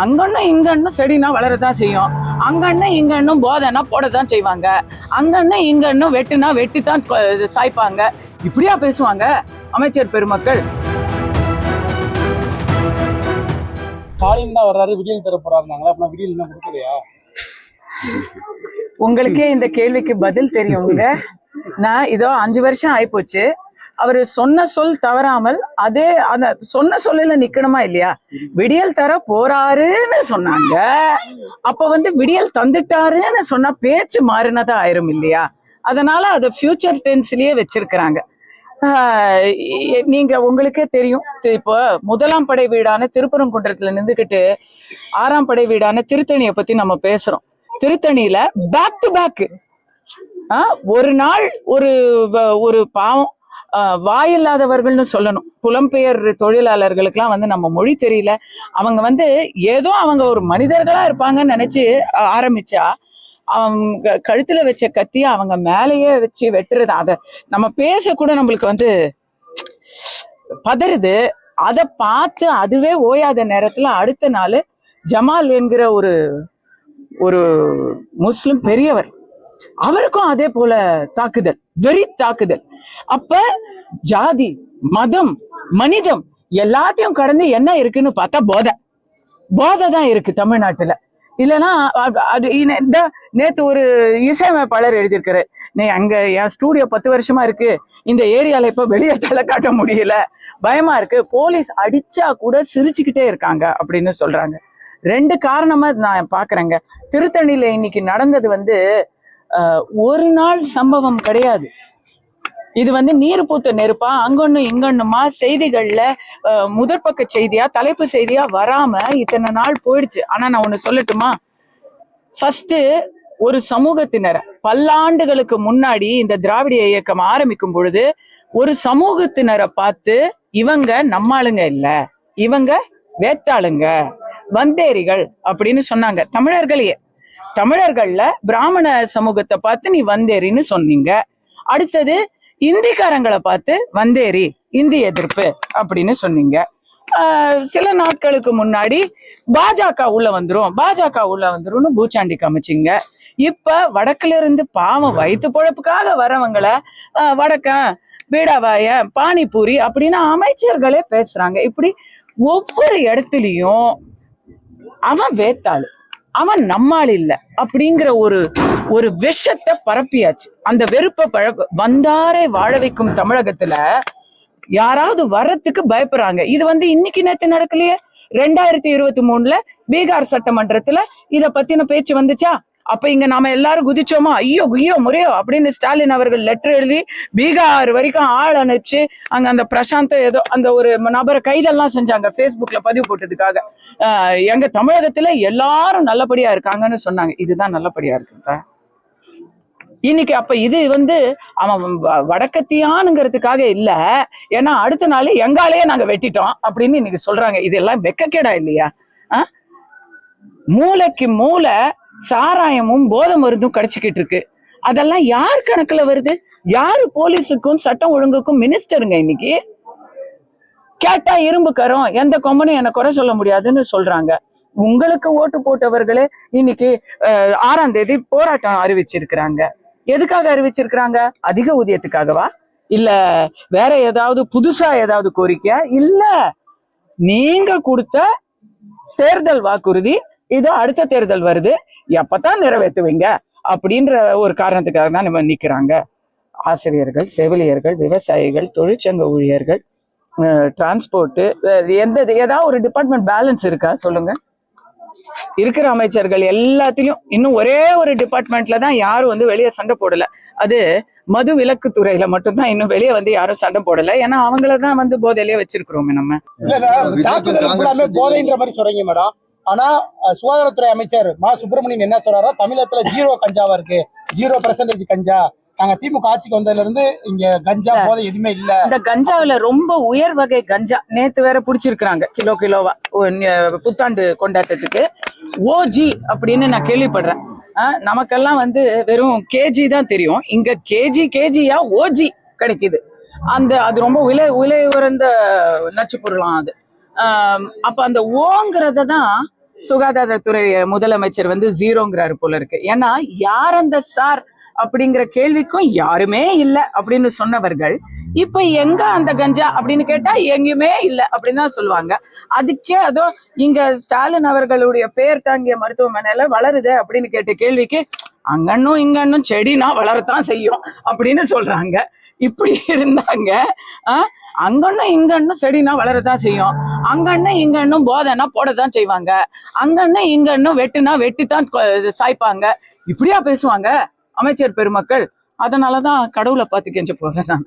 அங்கன்னும் இங்கன்னும் செடினா வளரதான் செய்யும். அங்கன்னும் இங்கன்னும் போதைனா போடத்தான் செய்வாங்க. அங்கன்னும் இங்கன்னும் வெட்டுனா வெட்டித்தான் சாய்ப்பாங்க. இப்படியா பேசுவாங்க அமைச்சர் பெருமக்கள். ஸ்டாலின் தான் வர்றாரு விடியல் தர போறாருனாங்களா அப்ப விடியல் இன்னும் கொடுக்கலையா? உங்களுக்கே இந்த கேள்விக்கு பதில் தெரியுங்க. நான் இதோ அஞ்சு வருஷம் ஆயிப்போச்சு. அவர் சொன்ன சொல் தவறாமல் அதே அந்த சொன்ன சொல்லில நிக்கணுமா இல்லையா? விடியல் தர போறாருன்னு சொன்னாங்க. அப்ப வந்து விடியல் தந்துட்டாருன்னு சொன்னா பேச்சு மாறினதா ஆயிரும் இல்லையா? அதனால அதை ஃபியூச்சர் டென்ஸ்லயே வச்சிருக்கிறாங்க. நீங்க உங்களுக்கே தெரியும். இப்போ முதலாம் படை வீடான திருப்பரங்குன்றத்துல நின்றுக்கிட்டு ஆறாம் படை வீடான திருத்தணியை பத்தி நம்ம பேசுறோம். திருத்தணியில பேக் டு பேக் ஒரு நாள் ஒரு வ- ஒரு பாவம். வாயில்லாதவர்கள்னு சொல்லணும். புலம்பெயர் தொழிலாளர்களுக்கெல்லாம் வந்து நம்ம மொழி தெரியல. அவங்க வந்து ஏதோ அவங்க ஒரு மனிதர்களா இருப்பாங்கன்னு நினைச்சு ஆ- ஆரம்பிச்சா அவங்க கழுத்துல வச்ச கத்தியை அவங்க மேலேயே வச்சு வெட்டுறது அதை நம்ம பேச கூட நம்மளுக்கு வந்து பதறுது. அதை பார்த்து அதுவே ஓயாத நேரத்துல அடுத்த நாள் ஜமால் என்கிற ஒரு ஒரு முஸ்லிம் பெரியவர். அவருக்கும் அதே போல தாக்குதல் வெறி தாக்குதல். அப்ப ஜாதி மதம் மனிதம் எல்லாத்தையும் கடந்து என்ன இருக்குன்னு பார்த்தா போதை. போதை தான் இருக்கு தமிழ்நாட்டுல. இல்லைன்னா அது இந்த நேத்து ஒரு இசையமைப்பாளர் எழுதியிருக்காரு. நீ அங்க என் ஸ்டூடியோ பத்து வருஷமா இருக்கு. இந்த ஏரியால இப்ப வெளியே தலை காட்ட முடியல. பயமா இருக்கு. போலீஸ் அடிச்சா கூட சிரிச்சுக்கிட்டே இருக்காங்க அப்படின்னு சொல்றாங்க. ரெண்டு காரணமா நான் பாக்குறேங்க. திருத்தணியில இன்னைக்கு நடந்தது வந்து அஹ், ஒரு நாள் சம்பவம் கிடையாது. இது வந்து நீர் பூத்த நெருப்பா அங்கொன்னு இங்கொன்னுமா செய்திகள்ல அஹ், முதற்பக்க செய்தியா தலைப்பு செய்தியா வராம இத்தனை நாள் போயிடுச்சு. ஆனா நான் ஒண்ணு சொல்லட்டுமா? ஃபர்ஸ்ட் ஒரு சமூகத்தினரை பல்லாண்டுகளுக்கு முன்னாடி இந்த திராவிட இயக்கம் ஆரம்பிக்கும் பொழுது ஒரு சமூகத்தினரை பார்த்து இவங்க நம்மாளுங்க இல்ல. இவங்க வேத்தாளுங்க. வந்தேரிகள். அப்படின்னு சொன்னாங்க. தமிழர்களையே. தமிழர்கள்ல பிராமண சமூகத்தை பார்த்து நீ வந்தேரின்னு சொன்னீங்க. அடுத்தது இந்திக்காரங்களை பார்த்து வந்தேரி இந்தி எதிர்ப்பு அப்படின்னு சொன்னீங்க. சில நாட்களுக்கு முன்னாடி பாஜக உள்ள வந்துரும். பாஜக உள்ள வந்துரும்னு பூச்சாண்டி காமிச்சிங்க இப்ப வடக்குல இருந்து பாவம் வயிற்று பொழப்புக்காக வரவங்களை வடக்க பீடாவாய பானிபூரி அப்படின்னு அமைச்சர்களே பேசுறாங்க. இப்படி ஒவ்வொரு இடத்துலையும் அவன் வேத்தாளு. அவன் நம்மால் இல்லை அப்படிங்கிற ஒரு ஒரு விஷத்தை பரப்பியாச்சு. அந்த வெறுப்பை பழ வந்தாரை வாழ வைக்கும் தமிழகத்துல யாராவது வர்றதுக்கு பயப்படுறாங்க. இது வந்து இன்னைக்கு நேத்து நடக்கலையே? ரெண்டாயிரத்தி இருபத்தி மூணுல பீகார் சட்டமன்றத்துல இத பத்தின பேச்சு வந்துச்சா? அப்ப இங்க நாம எல்லாரும் குதிச்சோமா? ஐயோ ஐயோ முறையோ அப்படின்னு ஸ்டாலின் அவர்கள் லெட்டர் எழுதி பீகார் வரைக்கும் ஆள் அனுப்பிச்சு அங்க அந்த பிரசாந்த் ஏதோ அந்த ஒரு நபரை கைதெல்லாம் செஞ்சாங்க பேஸ்புக்ல பதிவு போட்டதுக்காக. எங்க தமிழகத்துல எல்லாரும் நல்லபடியா இருக்காங்கன்னு சொன்னாங்க. இதுதான் நல்லபடியா இருக்குதா? இன்னைக்கு அப்ப இது வந்து அவன் வ- வடக்கத்தியானுங்கிறதுக்காக இல்ல. ஏன்னா அடுத்த நாள் எங்காலேயே நாங்க வெட்டிட்டோம் அப்படின்னு இன்னைக்கு சொல்றாங்க. இதெல்லாம் வெக்கக்கேடா இல்லையா? ஆ? மூளைக்கு மூளை சாராயமும் போதை மருந்தும் கிடைச்சிக்கிட்டு இருக்கு. அதெல்லாம் யார் கணக்குல வருது? யாரு போலீஸுக்கும் சட்டம் ஒழுங்குக்கும் மினிஸ்டருங்க இன்னைக்கு? கேட்டா இரும்பு கரம் எந்த கொம்பனும் என்ன குறை சொல்ல முடியாதுன்னு சொல்றாங்க. உங்களுக்கு ஓட்டு போட்டவர்களே இன்னைக்கு ஆறாம் தேதி போராட்டம் அறிவிச்சிருக்கிறாங்க. எதுக்காக அறிவிச்சிருக்கிறாங்க? அதிக ஊதியத்துக்காகவா? இல்ல வேற ஏதாவது புதுசா ஏதாவது கோரிக்கையா? இல்ல நீங்க கொடுத்த தேர்தல் வாக்குறுதி இதோ அடுத்த தேர்தல் வருது. எப்பதான் நிறைவேற்றுவீங்க? அப்படின்ற ஒரு காரணத்துக்காக தான் நம்ம நிக்கிறாங்க. ஆசிரியர்கள் செவிலியர்கள் விவசாயிகள் தொழிற்சங்க ஊழியர்கள் டிரான்ஸ்போர்ட் எந்த ஏதாவது ஒரு டிபார்ட்மெண்ட் பேலன்ஸ் இருக்கா? சொல்லுங்க. இருக்கிற அமைச்சர்கள் எல்லாத்திலும் இன்னும் ஒரே ஒரு டிபார்ட்மெண்ட்ல தான் யாரும் வந்து வெளியே சண்டை போடல. அது மது விலக்கு துறையில மட்டும்தான் இன்னும் வெளியே வந்து யாரும் சண்டை போடல. ஏன்னா அவங்கள தான் வந்து போதையிலேயே வச்சிருக்கிறோமே நம்ம. ஆனா சுகாதாரத்துறை அமைச்சர் மா. சுப்பிரமணியன் என்ன சொல்றாரோ? தமிழகத்துல ஜீரோ கஞ்சாவா இருக்கு? ஜீரோ பெர்சன்டேஜ் கஞ்சா. நாங்க திமுக ஆட்சிக்கு வந்ததுல இருந்து இங்க கஞ்சா போதை எதுவுமே இல்ல. இந்த கஞ்சாவுல ரொம்ப உயர் வகை கஞ்சா. நேத்து வேற புடிச்சிருக்கிறாங்க. கிலோ கிலோவா. புத்தாண்டு கொண்டாட்டத்துக்கு. ஓஜி அப்படின்னு நான் கேள்விப்படுறேன். நமக்கெல்லாம் வந்து வெறும் கேஜி தான் தெரியும். இங்க கேஜி கேஜியா ஓஜி கிடைக்குது. அந்த அது ரொம்ப விலை விலை உயர்ந்த நச்சு பொருளாம் அது அப்ப அந்த ஓங்கிறத தான் சுகாதாரத்துறை முதலமைச்சர் வந்து ஜீரோங்கிறாரு போல இருக்கு. ஏன்னா யார் அந்த சார் அப்படிங்கிற கேள்விக்கும் யாருமே இல்லை அப்படின்னு சொன்னவர்கள் இப்ப எங்க அந்த கஞ்சா அப்படின்னு கேட்டா எங்கேயுமே இல்லை அப்படின்னு தான் சொல்லுவாங்க. அதுக்கே அதோ இங்க ஸ்டாலின் அவர்களுடைய பேர் தாங்கிய மருத்துவமனையில வளருது அப்படின்னு கேட்ட கேள்விக்கு அங்கன்னும் இங்கன்னும் செடினா வளரத்தான் செய்யும் அப்படின்னு சொல்றாங்க. இப்படி இருந்தாங்க. அங்கன்னும் இங்கன்னும் செடினா வளரத்தான் செய்யும். அங்கன்னும் இங்கன்னும் போதைனா போடத்தான் செய்வாங்க. அங்கன்னும் இங்கன்னும் வெட்டுனா வெட்டித்தான் சாய்ப்பாங்க. இப்படியா பேசுவாங்க அமைச்சர் பெருமக்கள். அதனாலதான் கடவுளை பார்த்து கெஞ்ச போறேன் நான்.